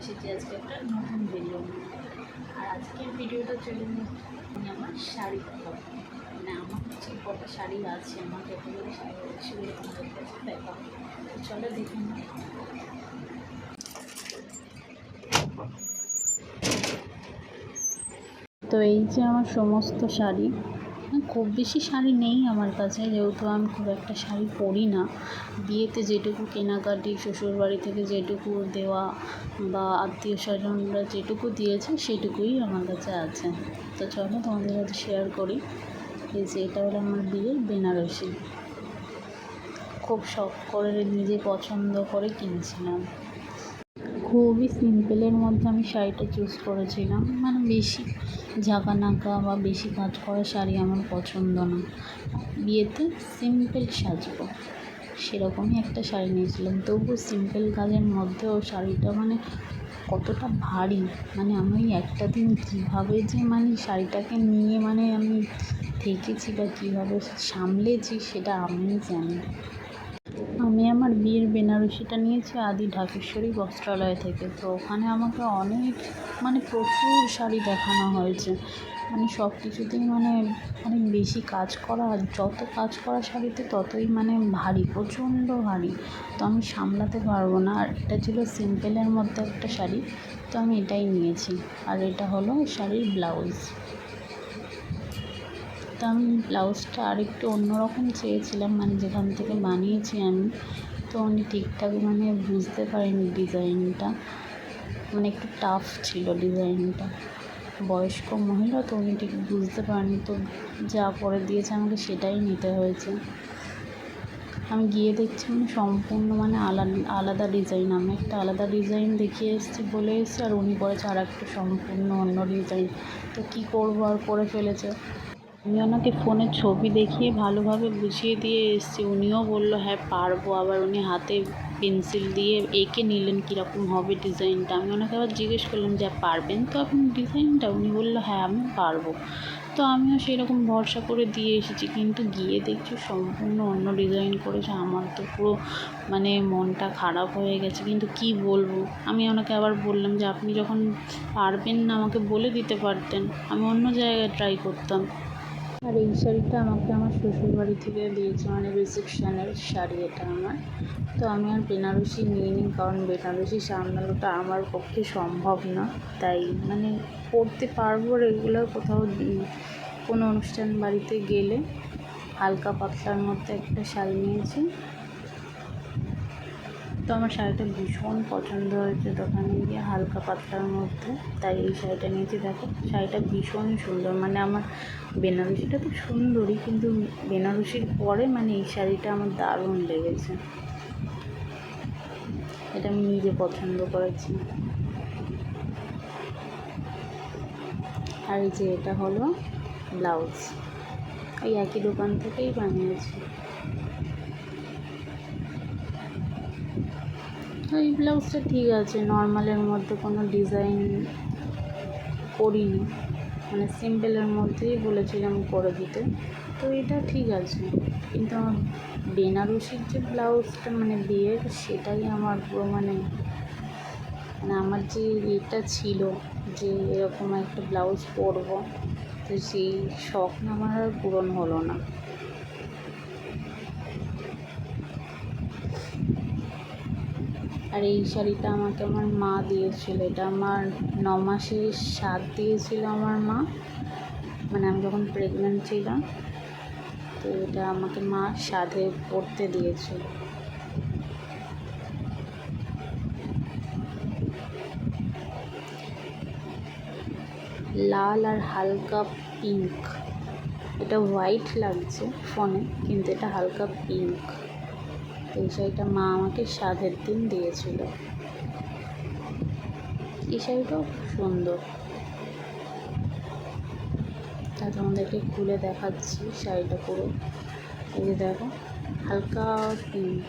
এসেছি আজকে একটা নতুন ভিডিও আর আজকের ভিডিওটা চলে আমি আমার শাড়ি কথা মানে আমার হচ্ছে কটা শাড়ি আছে, আমার যতগুলো শাড়ি আছে, সেগুলো তোমাদের কাছে দেখাবো। চলো দেখুন তো এই যে আমার সমস্ত শাড়ি খুব বেশি শাড়ি নেই আমার কাছে, যেহেতু আমি খুব একটা শাড়ি পরি না। বিয়েতে যেটুকু কেনাকাটি, শ্বশুরবাড়ি থেকে যেটুকু দেওয়া বা আত্মীয় স্বজনরা যেটুকু দিয়েছে, সেটুকুই আমার কাছে আছে। তো চলো তোমাদের সাথে শেয়ার করি। এই যে এটা হলো আমার বিয়ের বেনারসি। খুব শখ করে নিজে পছন্দ করে কিনেছিলাম। খুবই সিম্পলের মধ্যে আমি শাড়িটা চুজ করেছিলাম। মানে বেশি ঝাঁকানাকা বা বেশি কাজ করা শাড়ি আমার পছন্দ না। বিয়েতে সিম্পল সাজবো। সেরকমই একটা শাড়ি নিয়েছিলাম। তবু সিম্পল কাজের মধ্যেও শাড়িটা মানে কতটা ভারী মানে আমি একটা দিন কীভাবে যে মানে শাড়িটাকে নিয়ে মানে আমি থেকেছি বা কীভাবে সামলেছি সেটা আমি জানি আমি আমার বিয়ের বেনারসিটা নিয়েছি আদি ঢাকেশ্বরী বস্ত্রালয় থেকে। তো ওখানে আমাকে অনেক মানে প্রচুর শাড়ি দেখানো হয়েছে। মানে সব কিছুতেই মানে অনেক বেশি কাজ করা, যত কাজ করা শাড়িতে ততই মানে ভারী, প্রচণ্ড ভারী। তো আমি সামলাতে পারব না। আর এটা ছিল সিম্পলের মধ্যে একটা শাড়ি, তো আমি এটাই নিয়েছি। আর এটা হলো শাড়ির ব্লাউজ। তো আমি ব্লাউজটা আরেকটু অন্যরকম চেয়েছিলাম মানে যেখান থেকে বানিয়েছি আমি। তো উনি ঠিকঠাক মানে বুঝতে পারেনি ডিজাইনটা। মানে একটু টাফ ছিল ডিজাইনটা। বয়স্ক মহিলা, তো উনি ঠিক বুঝতে পারেনি। তো যা করে দিয়েছে আমাকে সেটাই নিতে হয়েছে। আমি গিয়ে দেখছি মানে সম্পূর্ণ মানে আলাদা আলাদা ডিজাইন। আমি একটা আলাদা ডিজাইন দেখিয়ে এসেছি বলে এসেছি, আর উনি করেছে আর একটা সম্পূর্ণ অন্য ডিজাইন। তো কী করব আর করে ফেলেছে? আমি ওনাকে ফোনে ছবি দেখিয়ে ভালোভাবে বুঝিয়ে দিয়ে এসেছি। উনিও বলল হ্যাঁ পারব। আবার উনি হাতে পেন্সিল দিয়ে এঁকে নিলেন কীরকম হবে ডিজাইনটা। আমি ওনাকে আবার জিজ্ঞেস করলাম, যে, পারবেন তো আপনি ডিজাইনটা? উনি বলল হ্যাঁ আমি পারব। তো আমিও সেই রকম ভরসা করে দিয়ে এসেছি। কিন্তু গিয়ে দেখছি সম্পূর্ণ অন্য ডিজাইন করেছে। আমার তো পুরো মানে মনটা খারাপ হয়ে গেছে। কিন্তু কি বলব? আমি ওনাকে আবার বললাম যে, আপনি যখন পারবেন না, আমাকে বলে দিতে পারতেন। আমি অন্য জায়গায় ট্রাই করতাম। আর এই শাড়িটা আমাকে আমার শ্বশুর বাড়ি থেকে দিয়েছে মানে রিসেপশনের শাড়ি এটা আমার। তো আমি আর বেনারসি নিয়ে নিই কারণ বেনারসি সামলানোটা আমার পক্ষে সম্ভব না। তাই মানে পরতে পারব রেগুলার কোথাও কোনো অনুষ্ঠান বাড়িতে গেলে হালকা পাতলার মধ্যে একটা শাড়ি নিয়েছি। তো আমার শাড়িটা ভীষণ পছন্দ হয়েছে দোকানে গিয়ে, হালকা পাতলার মধ্যে। তাই এই শাড়িটা নিয়েছি, দেখো। শাড়িটা ভীষণ সুন্দর মানে আমার বেনারসিটা তো সুন্দরই, কিন্তু বেনারসির পরে মানে এই শাড়িটা আমার দারুণ লেগেছে। এটা আমি নিজে পছন্দ করেছি। আর এই যে এটা হলো ব্লাউজ। এই একই দোকান থেকেই বানিয়েছি। এই ব্লাউজটা ঠিক আছে, নর্মালের মধ্যে কোনো ডিজাইন করিনি। মানে সিম্পলের মধ্যেই বলেছিলাম করে দিতে। তো এটা ঠিক আছে। কিন্তু আমার বেনারসির যে ব্লাউজটা মানে বিয়ের, সেটাই আমার পুরো মানে মানে আমার যে এটা ছিল যে এরকম একটা ব্লাউজ পরবো, তো সেই শখ আমার আর পূরণ হলো না। আর এই শাড়িটা আমাকে আমার মা দিয়েছিল। এটা আমার ন মাসের স্বাদ দিয়েছিল আমার মা। মানে আমি যখন প্রেগনেন্ট ছিলাম, তো এটা আমাকে মা সাধে পরতে দিয়েছিল লাল আর হালকা পিঙ্ক এটা হোয়াইট লাগছে ফোনে কিন্তু এটা হালকা পিঙ্ক এই শাড়িটা মা আমাকে সাধের দিন দিয়েছিল। এই শাড়িটাও খুব সুন্দর। তা তোমাদেরকে খুলে দেখাচ্ছি শাড়িটা পুরো। এই যে দেখো, হালকা পিঙ্ক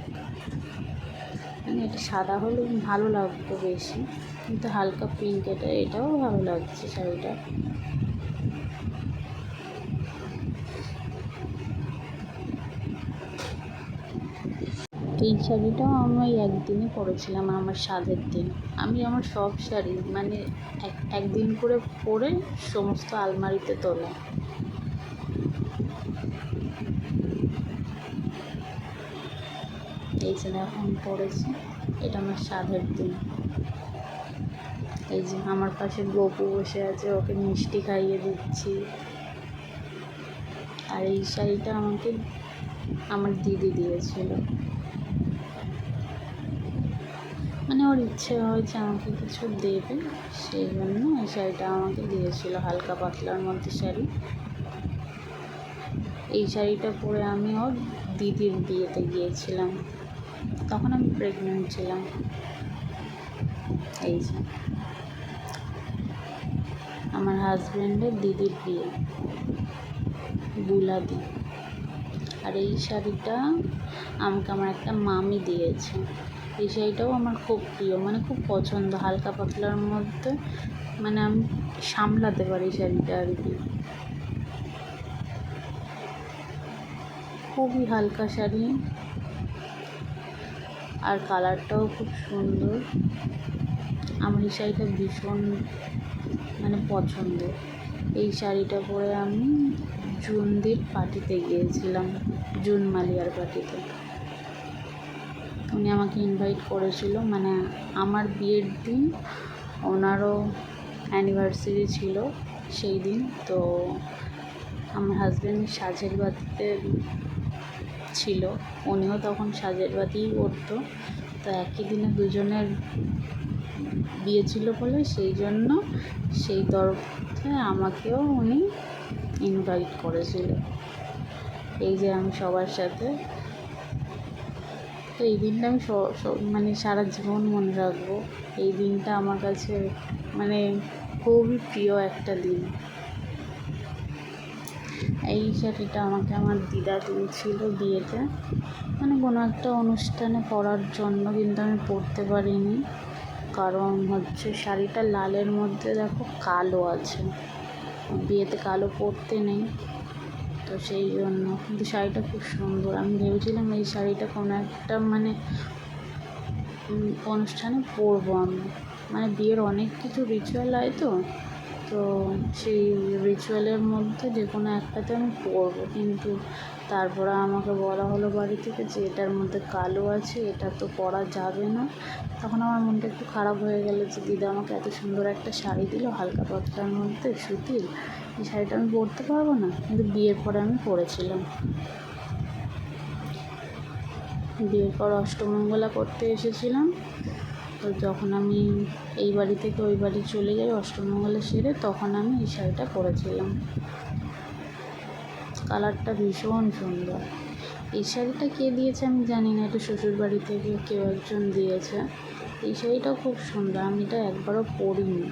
মানে এটা সাদা হলে ভালো লাগতো বেশি, কিন্তু হালকা পিঙ্ক এটা, এটাও ভালো লাগছে শাড়িটা। এই শাড়িটাও আমি ওই একদিনই পরেছিলাম, আমার স্বাদের দিন। আমি আমার সব শাড়ি মানে এক, একদিন করে পরে সমস্ত আলমারিতে তোলা। এই যে এখন পড়েছি এটা আমার স্বাদের দিন। এই যে আমার পাশে গপু বসে আছে, ওকে মিষ্টি খাইয়ে দিচ্ছি। আর এই শাড়িটা আমাকে আমার দিদি দিয়েছিল। মানে ওর ইচ্ছে হয়েছে আমাকে কিছু দেবে, সেই জন্য এই শাড়িটা আমাকে দিয়েছিল, হালকা পাতলার মধ্যে শাড়ি। এই শাড়িটা পরে আমি ওর দিদির বিয়েতে গিয়েছিলাম, তখন আমি প্রেগনেন্ট ছিলাম। এই যে, আমার হাজব্যান্ডের দিদির বিয়ে, বুলাদি। আর এই শাড়িটা আমাকে আমার একটা মামি দিয়েছে। এই শাড়িটাও আমার খুব প্রিয়। মানে খুব পছন্দ, হালকা পাতলার মধ্যে। মানে আমি সামলাতে পারি শাড়িটা আর কি। খুবই হালকা শাড়ি। আর কালারটাও খুব সুন্দর। আমার এই শাড়িটা ভীষণ মানে পছন্দ। এই শাড়িটা পরে আমি জুনদির পার্টিতে গিয়েছিলাম জুন মালিয়ার পার্টিতে। উনি আমাকে ইনভাইট করেছিল। মানে আমার বিয়ের দিন ওনারও অ্যানিভার্সারি ছিল সেই দিন। তো আমার হাজব্যান্ড সাজের বাতিতে ছিল। উনিও তখন সাজের বাতিই করতো তো একই দিনে দুজনের বিয়ে ছিল বলে সেই জন্য সেই তরফে আমাকেও উনি ইনভাইট করেছিল। এই যে আমি সবার সাথে তো এই দিনটা আমি মানে সারা জীবন মনে রাখব। এই দিনটা আমার কাছে মানে খুবই প্রিয় একটা দিন। এই শাড়িটা আমাকে আমার দিদা দিয়েছিল বিয়েতে। মানে কোনো একটা অনুষ্ঠানে পরার জন্য কিন্তু আমি পরতে পারিনি। কারণ হচ্ছে শাড়িটা লালের মধ্যে দেখো কালো আছে। বিয়েতে কালো পরতে নেই। তো সেই জন্য। কিন্তু শাড়িটা খুব সুন্দর। আমি ভেবেছিলাম এই শাড়িটা কোনো একটা মানে অনুষ্ঠানে পরবো আমি। মানে বিয়ের অনেক কিছু রিচুয়াল হয় তো। তো সেই রিচুয়ালের মধ্যে যে কোনো একটাতে আমি পরবো। কিন্তু তারপরে আমাকে বলা হলো বাড়ি থেকে যে এটার মধ্যে কালো আছে, এটা তো পরা যাবে না। তখন আমার মনটা একটু খারাপ হয়ে গেলো যে দিদা আমাকে এত সুন্দর একটা শাড়ি দিল, হালকা পাতলার মধ্যে সুতির। এই শাড়িটা আমি পরতে পারব না, কিন্তু বিয়ের পরে আমি পরেছিলাম। বিয়ের পর অষ্টমঙ্গলা করতে এসেছিলাম, তো যখন আমি এই বাড়ি থেকে ওই বাড়ি চলে যাই অষ্টমঙ্গলা সেরে তখন আমি এই শাড়িটা পরেছিলাম। কালারটা ভীষণ সুন্দর। এই শাড়িটা কে দিয়েছে আমি জানি না, এটা শ্বশুর বাড়ি থেকে কেউ একজন দিয়েছে। এই শাড়িটাও খুব সুন্দর, আমি এটা একবারও পরিনি।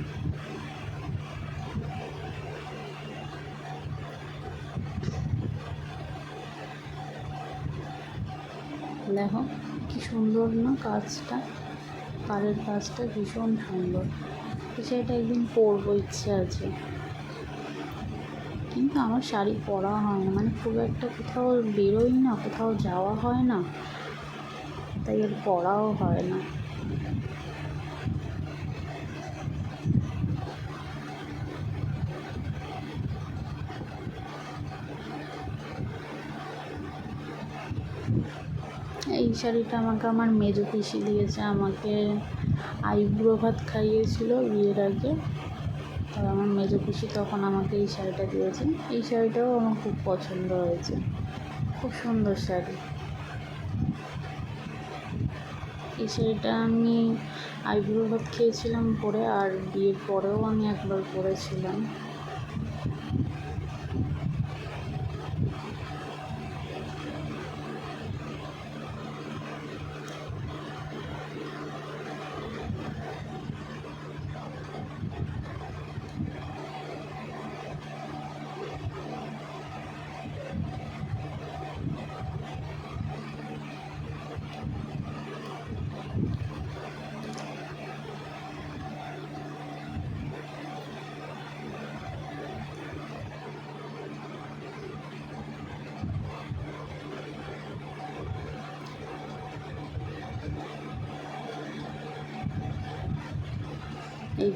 দেখো, কি সুন্দর না কাজটা পাড়ের কাজটা ভীষণ সুন্দর। সেটা একদিন পরবো, ইচ্ছে আছে। কিন্তু আমার শাড়ি পরা হয় না মানে খুব একটা কোথাও বেরোই না, কোথাও যাওয়া হয় না। তাই আর পরাও হয় না। এই শাড়িটা আমাকে আমার মেজো পিসি দিয়েছে, আমাকে আইব্রো ভাত খাইয়েছিল বিয়ের আগে। তো আমার মেজো পিসি তখন আমাকে এই শাড়িটা দিয়েছে এই শাড়িটাও আমার খুব পছন্দ হয়েছে। খুব সুন্দর শাড়ি। এই শাড়িটা আমি আইব্রো ভাত খেয়েছিলাম পরে, আর বিয়ের পরেও আমি একবার পরেছিলাম।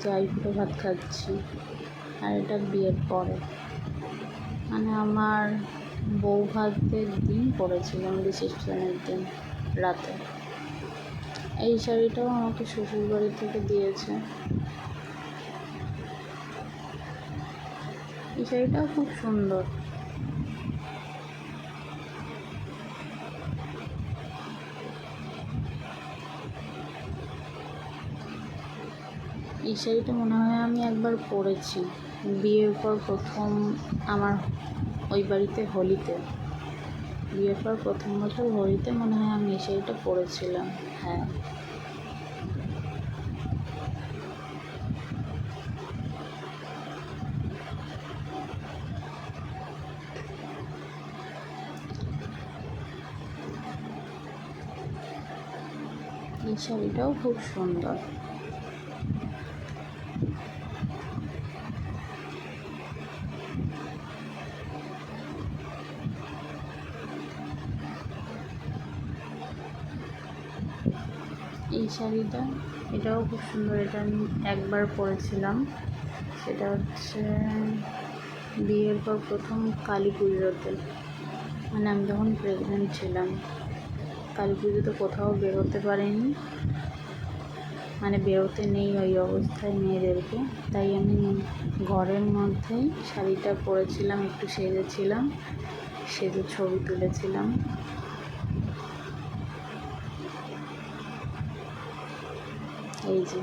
এই ফুটো ভাত খাচ্ছি। আর এটা বিয়ের পরে। মানে আমার বউ ভাতের দিন পরেছিলাম রিসেপশনের দিন, রাতে। এই শাড়িটাও আমাকে শ্বশুরবাড়ি থেকে দিয়েছে। এই শাড়িটাও খুব সুন্দর। এই শাড়িটা মনে হয় আমি একবার পরেছি। বিয়ের পর প্রথম আমার ওই বাড়িতে হোলিতে। বিয়ের পর প্রথম বছর হোলিতে মনে হয় আমি এই শাড়িটা পরেছিলাম হ্যাঁ। এই শাড়িটাও খুব সুন্দর এই শাড়িটা এটাও খুব সুন্দর, এটা আমি একবার পরেছিলাম সেটা হচ্ছে বিয়ের পর প্রথম কালী পুজোতে। মানে আমি যখন প্রেগনেন্ট ছিলাম। কালী পুজোতে কোথাও বেরোতে পারিনি। মানে বেরোতে নেই ওই অবস্থায় মেয়েদেরকে। তাই আমি ঘরের মধ্যেই শাড়িটা পরেছিলাম, একটু সেজেছিলাম, সেজে ছবি তুলেছিলাম। এই যে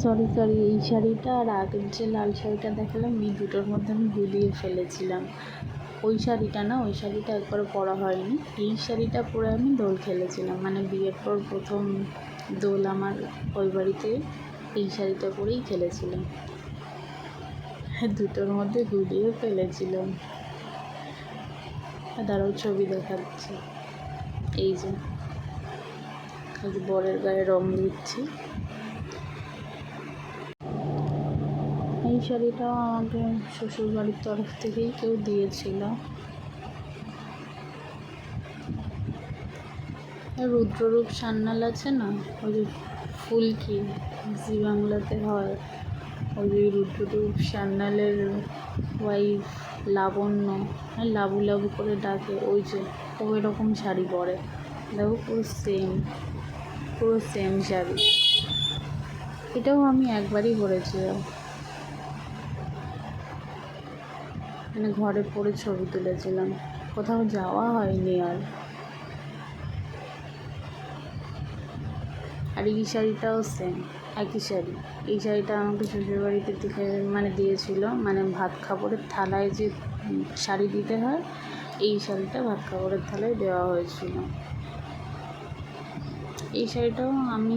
সরি সরি এই শাড়িটা আর আগের যে লাল শাড়িটা দেখালাম, এই দুটোর মধ্যে আমি গুলিয়ে ফেলেছিলাম। ওই শাড়িটা না, ওই শাড়িটা একবারও পরা হয়নি। এই শাড়িটা পরে আমি দোল খেলেছিলাম মানে বিয়ের পর প্রথম দোল আমার ওই বাড়িতে এই শাড়িটা পরেই খেলেছিলাম। দুটোর মধ্যে গুলিয়ে ফেলেছিলাম। দাঁড়াও ছবি দেখাচ্ছি। এই যে, আজ বরের গায়ে রং দিচ্ছি। এই শাড়িটাও আমাকে শ্বশুরবাড়ির তরফ থেকেই কেউ দিয়েছিল। রুদ্ররূপ সান্যাল আছে না? ওই যে ফুলকি জি বাংলাতে হয়। ওই যে রুদ্ররূপ সান্যালের ওয়াইফ লাবণ্য হ্যাঁ লাবু লাবু করে ডাকে। ওই যে, ও এরকম শাড়ি পরে। দেখো, পুরো সেম পুরো সেম শাড়ি। এটাও আমি একবারই পরেছিলাম। মানে ঘরে পরে ছবি তুলেছিলাম। কোথাও যাওয়া হয়নি আর। আর এই শাড়িটাও সেম একই শাড়ি। এই শাড়িটা আমাকে শ্বশুরবাড়িতে থেকে মানে দিয়েছিল মানে ভাত খাবারের থালায় যে শাড়ি দিতে হয়, এই শাড়িটা ভাত খাবারের থালায় দেওয়া হয়েছিল। এই শাড়িটাও আমি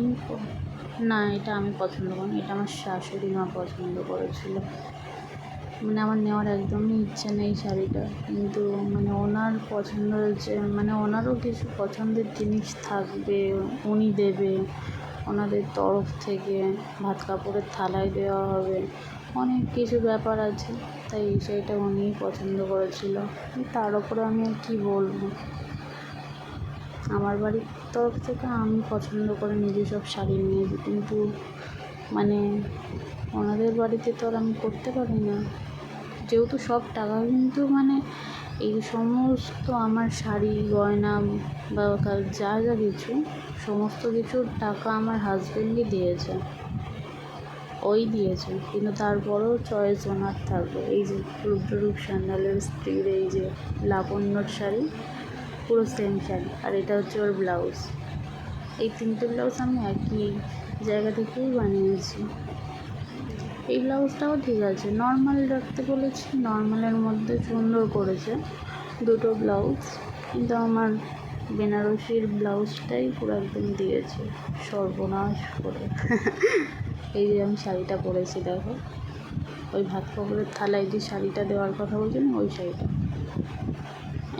না, এটা আমি পছন্দ করি এটা আমার শাশুড়ি মা পছন্দ করেছিল। মানে আমার নেওয়ার একদমই ইচ্ছা নেই শাড়িটা, কিন্তু মানে ওনার পছন্দ হয়েছে মানে ওনারও কিছু পছন্দের জিনিস থাকবে, উনি দেবে। ওনাদের তরফ থেকে ভাত কাপড়ের থালায় দেওয়া হবে। অনেক কিছু ব্যাপার আছে, তাই এই শাড়িটা উনিই পছন্দ করেছিল। তার ওপরে আমি আর কী বলব? আমার বাড়ির তরফ থেকে আমি পছন্দ করে নিজে সব শাড়ি নিয়েছি, কিন্তু মানে ওনাদের বাড়িতে তো আর আমি করতে পারি না। যেহেতু সব টাকা, কিন্তু মানে এই সমস্ত আমার শাড়ি, গয়না বা যা যা কিছু সমস্ত কিছুর টাকা আমার হাজবেন্ডই দিয়েছে। ওই দিয়েছে। কিন্তু তারপরেও চয়েস ওনার থাকবে। এই যে রুদ্ররূপ স্যান্ডালের স্ত্রীর এই যে লাবণ্যর শাড়ি, পুরো সেম শাড়ি। আর এটা হচ্ছে ওর ব্লাউজ এই তিনটে ব্লাউজ আমি একই জায়গা থেকেই বানিয়েছি। এই ব্লাউজটাও ঠিক আছে। নর্মাল রাখতে বলেছি নর্মালের মধ্যে সুন্দর করেছে। দুটো ব্লাউজ কিন্তু আমার বেনারসির ব্লাউজটাই পুরো একদম দিয়েছে সর্বনাশ করে। এই যে আমি শাড়িটা পরেছি দেখো। ওই ভাত কাপড়ের থালায় যে শাড়িটা দেওয়ার কথা বলছেন ওই শাড়িটা।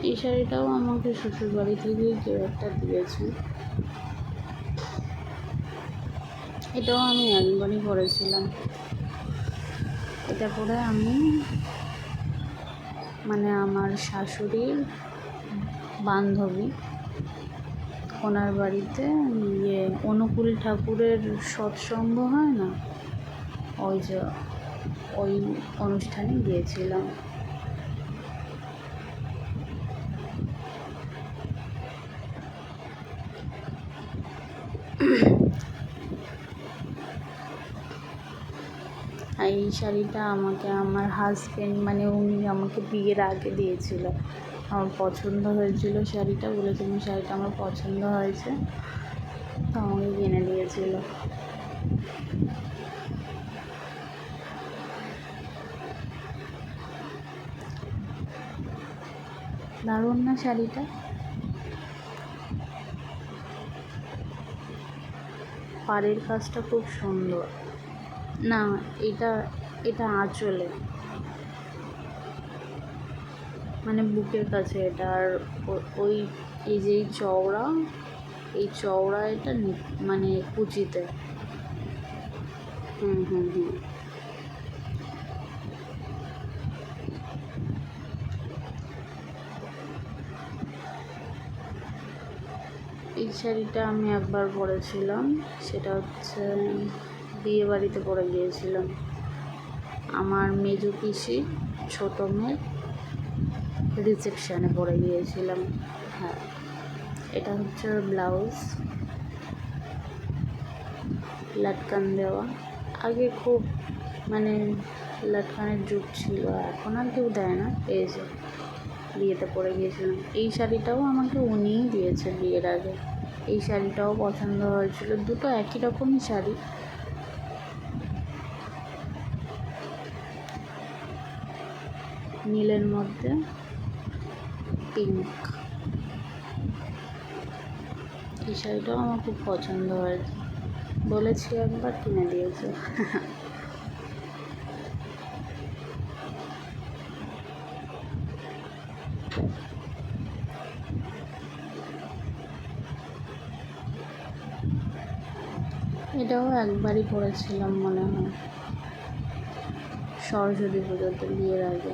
এই শাড়িটাও আমাকে শ্বশুরবাড়ি থেকে কেউ একটা দিয়েছে। এটাও আমি একবারই পরেছিলাম। এটা পরে আমি মানে আমার শাশুড়ির বান্ধবী ওনার বাড়িতে ইয়ে অনুকূল ঠাকুরের সৎসঙ্গ হয় না? ওই যে, ওই অনুষ্ঠানে গিয়েছিলাম। এই শাড়িটা আমাকে, আমার হাজবেন্ড মানে উনি আমাকে বিয়ের আগে দিয়েছিল। আমার পছন্দ হয়েছিল শাড়িটা বলেছিলাম শাড়িটা আমার পছন্দ হয়েছে। তো আমাকে কিনে দিয়েছিল। দারুণ না শাড়িটা? পাড়ের কাজটা খুব সুন্দর। না, এটা এটা আঁচলে। মানে বুকের কাছে এটা, আর ওই এই যে এই চওড়া এই চওড়া এটা মানে কুচিতে। হুম হুম হুম। এই শাড়িটা আমি একবার পরেছিলাম, সেটা হচ্ছে বিয়ে বাড়িতে পরে গিয়েছিলাম। আমার মেজো পিসি ছোটো মেয়ের রিসেপশানে পরে গিয়েছিলাম। হ্যাঁ এটা হচ্ছে ব্লাউজ লাটকান দেওয়া। আগে খুব মানে লাটকানের যুগ ছিল, এখন আর কেউ দেয় না। এই যে, বিয়েতে পরে গিয়েছিলাম। এই শাড়িটাও আমাকে উনিই দিয়েছে বিয়ের আগে। এই শাড়িটাও পছন্দ হয়েছিল। দুটো একই রকমই শাড়ি। নীলের মধ্যে পিঙ্ক এই শাড়িটাও আমার খুব পছন্দ হয়েছে। বলেছি একবার, কিনে দিয়েছে। এটাও একবারই পরেছিলাম মনে হয়। সরস্বতী পুজোতে বিয়ের আগে।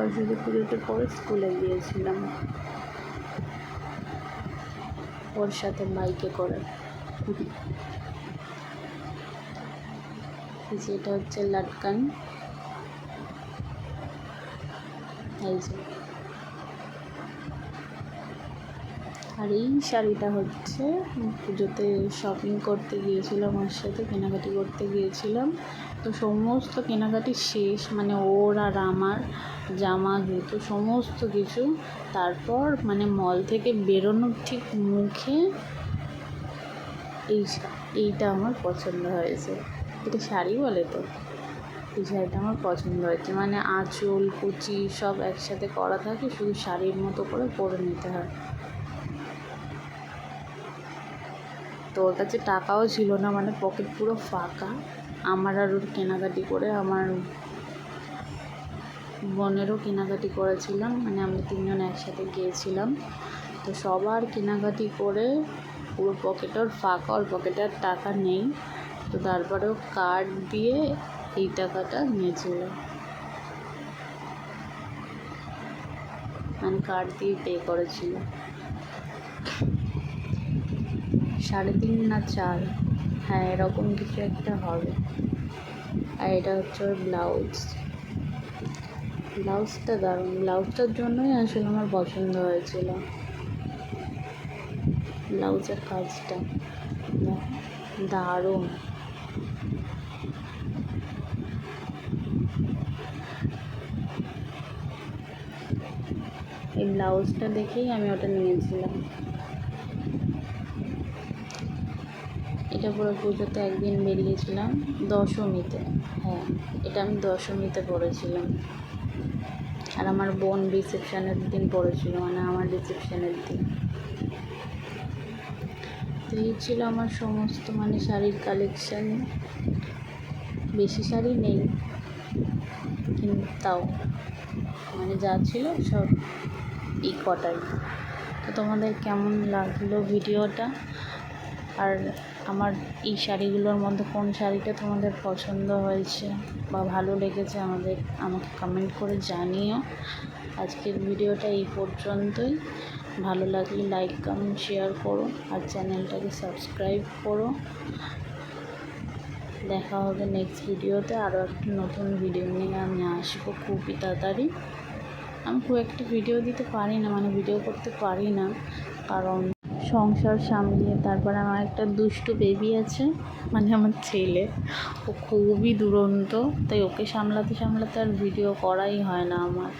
সরস্বতী পুজোতে পরে স্কুলে গিয়েছিলাম। ওর সাথে বাইকে করে। যেটা হচ্ছে লাটকান। এই যে। আর এই শাড়িটা হচ্ছে, পুজোতে শপিং করতে গিয়েছিলাম, ওর সাথে কেনাকাটি করতে গিয়েছিলাম। তো সমস্ত কেনাকাটি শেষ মানে ওর আর আমার জামা জুতো সমস্ত কিছু। তারপর মানে মল থেকে বেরোনোর ঠিক মুখে এই এইটা আমার পছন্দ হয়েছে। এটা শাড়ি বলে তো? এই শাড়িটা আমার পছন্দ হয়েছে। মানে আঁচল, কুচি সব একসাথে করা থাকে, শুধু শাড়ির মতো করে পরে নিতে হয়। তো ওর কাছে টাকাও ছিল না মানে পকেট পুরো ফাঁকা। আমার আর ওর কেনাকাটি করে আমার বোনেরও কেনাকাটি করেছিলাম মানে আমরা তিনজন একসাথে গিয়েছিলাম। তো সবার কেনাকাটি করে পুরো পকেট ওর ফাঁকা, ওর পকেটে আর টাকা নেই। তো তারপরেও কার্ড দিয়ে এই টাকাটা নিয়েছিল। মানে কার্ড দিয়ে পে করেছিল। সাড়ে তিন না চার। হ্যাঁ এরকম কিছু একটা হবে। আর এটা হচ্ছে ওর ব্লাউজ। ব্লাউজটা দারুণ। ব্লাউজটার জন্যই আসলে আমার পছন্দ হয়েছিল। ব্লাউজের কাজটা। দারুণ। এই ব্লাউজটা দেখেই আমি ওটা নিয়েছিলাম। এটা পুরো পুজোতে একদিন বেরিয়েছিলাম দশমীতে। হ্যাঁ এটা আমি দশমীতে পড়েছিলাম। আর আমার বোন রিসেপশানের দিন পড়েছিল মানে আমার রিসেপশানের দিন। তো এই ছিল আমার সমস্ত মানে শাড়ির কালেকশান বেশি শাড়ি নেই, কিন্তু তাও। মানে যা ছিল সব এই কটাই। তো তোমাদের কেমন লাগল ভিডিওটা? আর আমার এই শাড়িগুলোর মধ্যে কোন শাড়িটা তোমাদের পছন্দ হয়েছে বা ভালো লেগেছে আমাদের, আমাকে কমেন্ট করে জানিও। আজকের ভিডিওটা এই পর্যন্তই। ভালো লাগলে লাইক কমেন্ট শেয়ার করো আর চ্যানেলটাকে সাবস্ক্রাইব করো। দেখা হবে নেক্সট ভিডিওতে আরও একটা নতুন ভিডিও নিয়ে। আমি আসব খুবই তাড়াতাড়ি। আমি খুব একটা ভিডিও দিতে পারি না মানে ভিডিও করতে পারি না। কারণ সংসার সামলিয়ে তারপর আমার একটা দুষ্টু বেবি আছে মানে আমার ছেলে। ও খুবই দুরন্ত, তাই ওকে সামলাতে সামলাতে আর ভিডিও করাই হয় না আমার।